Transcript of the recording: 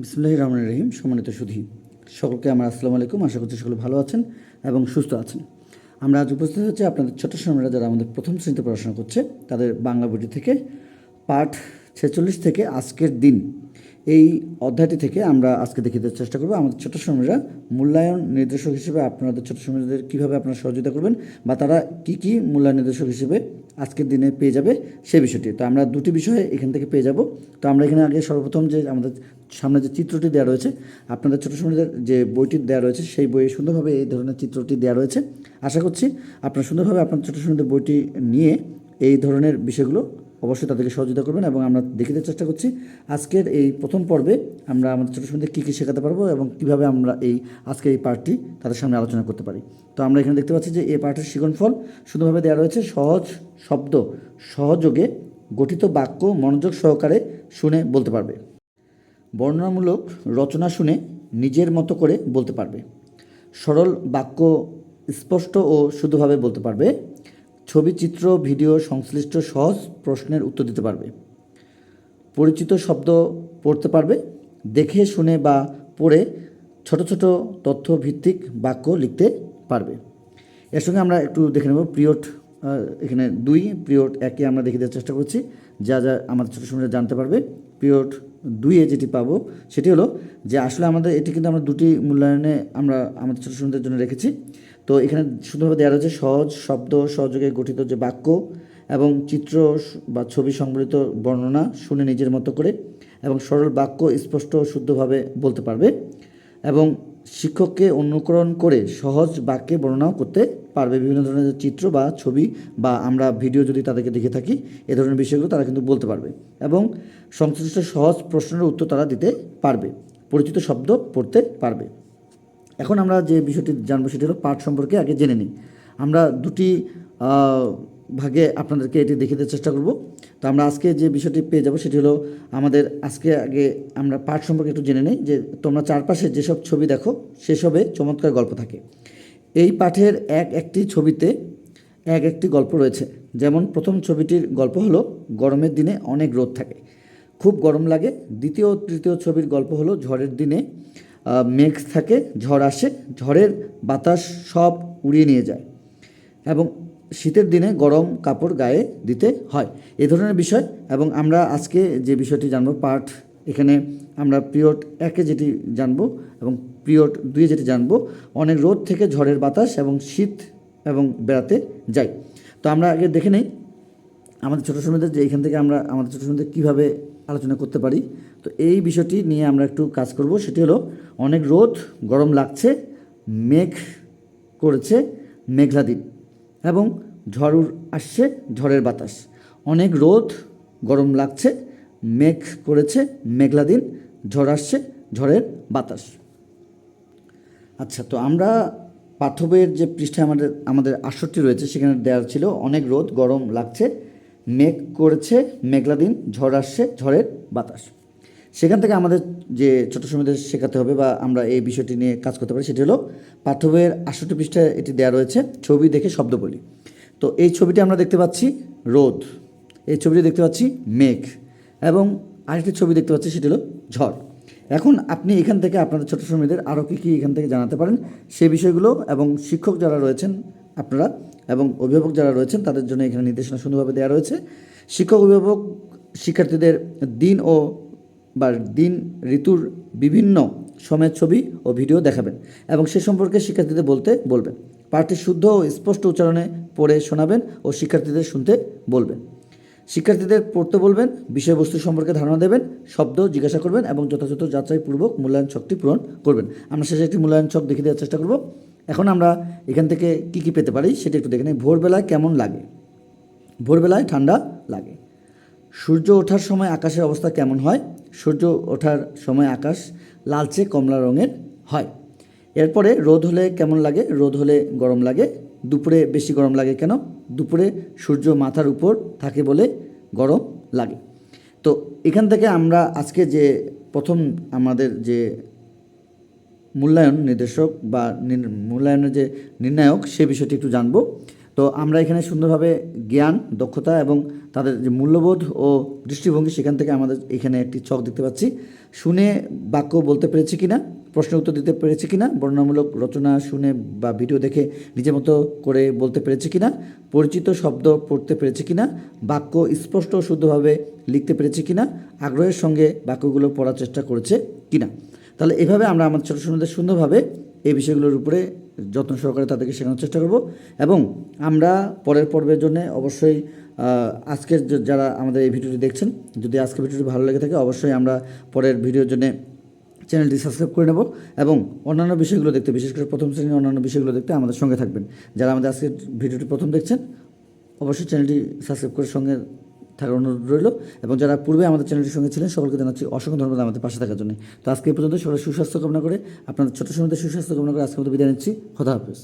বিসমুল্লাহ রহমান রহিম, সম্মানিত সুধী। সকলকে আমার আসসালামু আলাইকুম। আশা করছি সকলে ভালো আছেন এবং সুস্থ আছেন। আমরা আজ উপস্থিত হচ্ছে আপনাদের ছোট সময়রা যারা আমাদের প্রথম শ্রেণীতে পড়াশোনা করছে, তাদের বাংলা বইটি থেকে, পাঠ ছেচল্লিশ থেকে আজকের দিন। এই অধ্যায়টি থেকে আমরা আজকে দেওয়ার চেষ্টা করব। আমাদের ছোট সময়রা মূল্যায়ন নির্দেশক হিসেবে আপনাদের ছোট সময়দের কীভাবে আপনারা সহযোগিতা করবেন বা তারা কি কি মূল্যায়ন নির্দেশক হিসেবে আজকের দিনে পেয়ে যাবে সেই বিষয়টি। তো আমরা দুটি বিষয়ে এখান থেকে পেয়ে যাব। তো আমরা এখানে আগে সর্বপ্রথম যে আমাদের সামনে যে চিত্রটি দেওয়া রয়েছে, আপনাদের ছোটো সময়দের যে বইটি দেওয়া রয়েছে, সেই বইয়ে সুন্দরভাবে এই ধরনের চিত্রটি দেওয়া রয়েছে। আশা করছি আপনারা সুন্দরভাবে আপনার ছোটো সময়দের বইটি নিয়ে এই ধরনের বিষয়গুলো অবশ্যই তাদেরকে সহযোগিতা করবেন এবং আমরা দেখিতে চেষ্টা করছি। আজকের এই প্রথম পর্বে আমরা আমাদের ছোটো সময়দের কী কী শেখাতে পারব এবং কীভাবে আমরা এই আজকের এই পার্টটি তাদের সামনে আলোচনা করতে পারি। তো আমরা এখানে দেখতে পাচ্ছি যে এই পার্টের ফল সুন্দরভাবে দেওয়া রয়েছে সহজ শব্দ সহযোগে গঠিত বাক্য মনোযোগ সহকারে শুনে বলতে পারবে। বর্ণনামূলক রচনা শুনে নিজের মতো করে বলতে পারবে। সরল বাক্য স্পষ্ট ও শুদ্ধভাবে বলতে পারবে। ছবি, চিত্র, ভিডিও, সংশ্লিষ্ট সহজ প্রশ্নের উত্তর দিতে পারবে। পরিচিত শব্দ পড়তে পারবে, দেখে, শুনে বা পড়ে ছোট ছোট তথ্য ভিত্তিক বাক্য লিখতে পারবে। এর সঙ্গে আমরা একটু দেখে নেব, পিরিয়ড এখানে দুই, পিরিয়ড একে আমরা দেখে দেওয়ার চেষ্টা করছি। যা যা আমাদের ছোটো সময় জানতে পারবে। পিরিয়ড দুইয়ে যেটি পাবো, সেটি হলো যে আসলে আমাদের এটি কিন্তু আমরা দুটি মূল্যায়নে আমরা আমাদের ছোটো সময়দের জন্য রেখেছি। তো এখানে সুন্দরভাবে দেওয়া রয়েছে সহজ, শব্দ, সহযোগে গঠিত যে বাক্য এবং চিত্র বা ছবি সংবলিত বর্ণনা শুনে নিজের মতো করে এবং সরল বাক্য স্পষ্ট শুদ্ধভাবে বলতে পারবে। এবং শিক্ষককে অনুকরণ করে সহজ বাক্যে বর্ণনাও করতে পারবে। বিভিন্ন ধরনের চিত্র বা ছবি বা আমরা ভিডিও যদি তাদেরকে দেখে থাকি, এ ধরনের বিষয়গুলো তারা কিন্তু বলতে পারবে এবং সংশ্লিষ্ট সহজ প্রশ্নের উত্তর তারা দিতে পারবে, পরিচিত শব্দ পড়তে পারবে। এখন আমরা যে বিষয়টি জানব সেটি হলো পাঠ সম্পর্কে আগে জেনে নিই। আমরা দুটি ভাগে আপনাদেরকে এটি দেওয়ার চেষ্টা করব। তো আমরা আজকে যে বিষয়টি পেয়ে যাব সেটি হলো আমাদের আজকে আগে আমরা পাঠ সম্পর্কে একটু জেনে নিই যে তোমরা চারপাশে যেসব ছবি দেখো সেসবে চমৎকার গল্প থাকে। এই পাঠের এক একটি ছবিতে এক একটি গল্প রয়েছে। যেমন প্রথম ছবিটির গল্প হলো, গরমের দিনে অনেক রোদ থাকে। খুব গরম লাগে। দ্বিতীয় তৃতীয় ছবির গল্প হলো, ঝড়ের দিনে মেঘ থাকে, ঝড় আসে, ঝড়ের বাতাস সব উড়িয়ে নিয়ে যায়। এবং শীতের দিনে গরম কাপড় গায়ে দিতে হয়। এ ধরনের বিষয় এবং আমরা আজকে যে বিষয়টি জানব পাঠ এখানে আমরা পিরিয়ড একে যেটি জানব এবং পিরিয়ড দুয়ে যেটি জানব, অনেক রোদ থেকে ঝড়ের বাতাস এবং শীত এবং বেড়াতে যাই। তো আমরা আগে দেখে নেই আমাদের ছোটো সময়দের যে এখান থেকে আমরা আমাদের ছোটো সময়দের কীভাবে আলোচনা করতে পারি। তো এই বিষয়টি নিয়ে আমরা একটু কাজ করব। সেটি হলো, অনেক রোদ, গরম লাগছে, মেঘ করেছে, মেঘলা দিন। এবং ঝড় আসছে, ঝড়ের বাতাস। অনেক রোদ, গরম লাগছে, মেঘ করেছে, মেঘলা দিন, ঝড় আসছে, ঝড়ের বাতাস। আচ্ছা তো আমরা পাঠ্যবইয়ের যে পৃষ্ঠায় আমাদের আমাদের আসরটি রয়েছে, সেখানে দেওয়া ছিল অনেক রোদ, গরম লাগছে, মেঘ করেছে, মেঘলা দিন, ঝড় আসছে, ঝড়ের বাতাস। সেখান থেকে আমাদের যে ছোটো সময়দের শেখাতে হবে বা আমরা এই বিষয়টি নিয়ে কাজ করতে পারি, সেটি হলো পাঠ্য বইয়ের আটষট্টি পৃষ্ঠায় এটি দেওয়া রয়েছে, ছবি দেখে শব্দ বলি। তো এই ছবিটি আমরা দেখতে পাচ্ছি রোদ, এই ছবিটি দেখতে পাচ্ছি মেঘ এবং আরেকটি ছবি দেখতে পাচ্ছি, সেটি হলো ঝড়। এখন আপনি এখান থেকে আপনাদের ছোটো সময়দের আরও কী কী এখান থেকে জানাতে পারেন, সেই বিষয়গুলো এবং শিক্ষক যারা রয়েছেন আপনারা এবং অভিভাবক যারা রয়েছেন, তাদের জন্য এখানে নির্দেশনা সুন্দরভাবে দেওয়া রয়েছে। শিক্ষক, অভিভাবক, শিক্ষার্থীদের দিন ও বা দিন, ঋতুর বিভিন্ন সময়ের ছবি ও ভিডিও দেখাবেন এবং সে সম্পর্কে শিক্ষার্থীদের বলতে বলবেন। পাঠটি শুদ্ধ ও স্পষ্ট উচ্চারণে পড়ে শোনাবেন ও শিক্ষার্থীদের শুনতে বলবেন। শিক্ষার্থীদের পড়তে বলবেন, বিষয়বস্তু সম্পর্কে ধারণা দেবেন, শব্দ জিজ্ঞাসা করবেন এবং যথাযথ যাচাইপূর্বক মূল্যায়ন ছকটি পূরণ করবেন। আমরা শেষে একটি মূল্যায়ন ছক দেখে দেওয়ার চেষ্টা করব। এখন আমরা এখান থেকে কি কি পেতে পারি সেটা একটু দেখে নিই। ভোরবেলায় কেমন লাগে? ভোরবেলায় ঠান্ডা লাগে। সূর্য ওঠার সময় আকাশের অবস্থা কেমন হয়? সূর্য ওঠার সময় আকাশ লালচে কমলা রঙের হয়। এরপরে রোদ হলে কেমন লাগে? রোদ হলে গরম লাগে। দুপুরে বেশি গরম লাগে কেন? দুপুরে সূর্য মাথার উপর থাকে বলে গরম লাগে। তো এখান থেকে আমরা আজকে যে প্রথম আমাদের যে মূল্যায়ন নির্দেশক বা মূল্যায়নের যে নির্ণায়ক সে বিষয়টি একটু জানব। তো আমরা এখানে সুন্দরভাবে জ্ঞান, দক্ষতা এবং তাদের যে মূল্যবোধ ও দৃষ্টিভঙ্গি সেখান থেকে আমাদের এখানে একটি ছক দেখতে পাচ্ছি। শুনে বাক্য বলতে পেরেছি কিনা প্রশ্ন উত্তর দিতে পেরেছি কিনা, বর্ণনামূলক রচনা, শুনে বা ভিডিও দেখে নিজের মতো করে বলতে পেরেছি কিনা, পরিচিত শব্দ পড়তে পেরেছি কিনা, বাক্য স্পষ্ট ও শুদ্ধভাবে লিখতে পেরেছি কিনা, আগ্রহের সঙ্গে বাক্যগুলো পড়ার চেষ্টা করেছে কিনা। তাহলে এভাবে আমরা আমার ছোটো সুন্দরভাবে এই বিষয়গুলোর উপরে যত্ন সহকারে তাদেরকে শেখানোর চেষ্টা করব এবং আমরা পরের পর্বের জন্য অবশ্যই আজকের যারা আমাদের এই ভিডিওটি দেখছেন, যদি আজকের ভিডিওটি ভালো লেগে থাকে অবশ্যই আমরা পরের ভিডিওর জন্য চ্যানেলটি সাবস্ক্রাইব করে নেব এবং অন্যান্য বিষয়গুলো দেখতে, বিশেষ করে প্রথম শ্রেণির অন্যান্য বিষয়গুলো দেখতে আমাদের সঙ্গে থাকবেন। যারা আমাদের আজকের ভিডিওটি প্রথম দেখছেন, অবশ্যই চ্যানেলটি সাবস্ক্রাইব করে সঙ্গে থাকার অনুরোধ রইল এবং যারা পূর্বে আমাদের চ্যানেলটির সঙ্গে ছিলেন সকলকে জানাচ্ছি অসংখ্য ধন্যবাদ আমাদের পাশে থাকার জন্য। তো আজকে এই পর্যন্ত সবাই সুস্বাস্থ্য কামনা করে, আপনাদের ছোটো সময়তে সুস্বাস্থ্য কামনা করে আজকে মধ্যে বিদায় নিচ্ছি। খোদা হাফেজ।